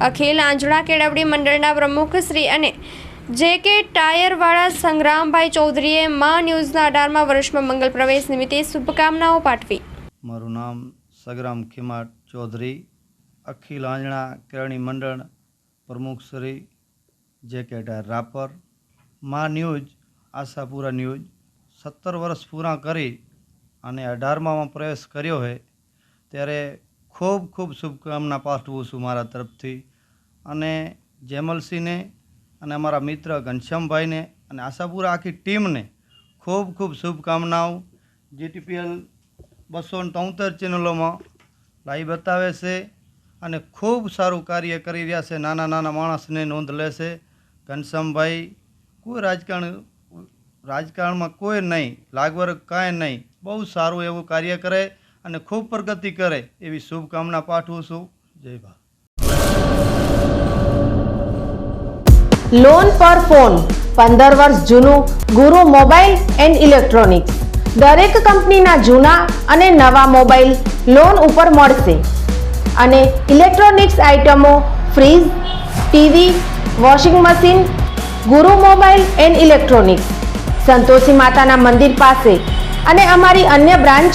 અખિલ આંજણા કેળવણી મંડળના પ્રમુખ શ્રી અને જે કે ટાયરવાળા સંગ્રામભાઈ ચૌધરીએ મા ન્યૂઝના અઢારમા વર્ષમાં મંગલ પ્રવેશ નિમિત્તે શુભકામનાઓ પાઠવી. મારું નામ સંગ્રામ ખીમાટ ચૌધરી, અખિલ આંજણા કેળવણી મંડળ પ્રમુખ શ્રી જે કે ટાયર રાપર, મા ન્યૂઝ, આશાપુરા ન્યૂઝ, સત્તર વર્ષ પૂરા કરી અને અઢારમામાં પ્રવેશ કર્યો હોય ત્યારે ખૂબ ખૂબ શુભકામના પાઠવું છું મારા તરફથી. અને જેમલસિંહને અને અમારા મિત્ર ઘનશ્યામભાઈને અને આશાપુરા આખી ટીમને ખૂબ ખૂબ શુભકામનાઓ. જીટીપીએલ બસો તોતેર ચેનલોમાં લાઈવ બતાવે છે અને ખૂબ સારું કાર્ય કરી રહ્યા છે. નાના નાના માણસને નોંધ લેશે ઘનશ્યામભાઈ, કોઈ રાજકારણ, રાજકારણમાં કોઈ નહીં લાગવર્ગ કાંઈ નહીં. બહુ સારું એવું કાર્ય કરે અને ખૂબ પ્રગતિ કરે એવી શુભકામના પાઠવું છું. જય ભારત. લોન પર ફોન પંદર વર્ષ જૂનું, ગુરુ મોબાઈલ એન્ડ ઇલેક્ટ્રોનિક્સ. દરેક કંપનીના જૂના અને નવા મોબાઈલ લોન ઉપર મળશે. અને ઇલેક્ટ્રોનિક્સ આઇટમો fridge, TV, washing machine, Guru mobile and electronics. Santoshi માતાના મંદિર પાસે. અને અમારી અન્ય branch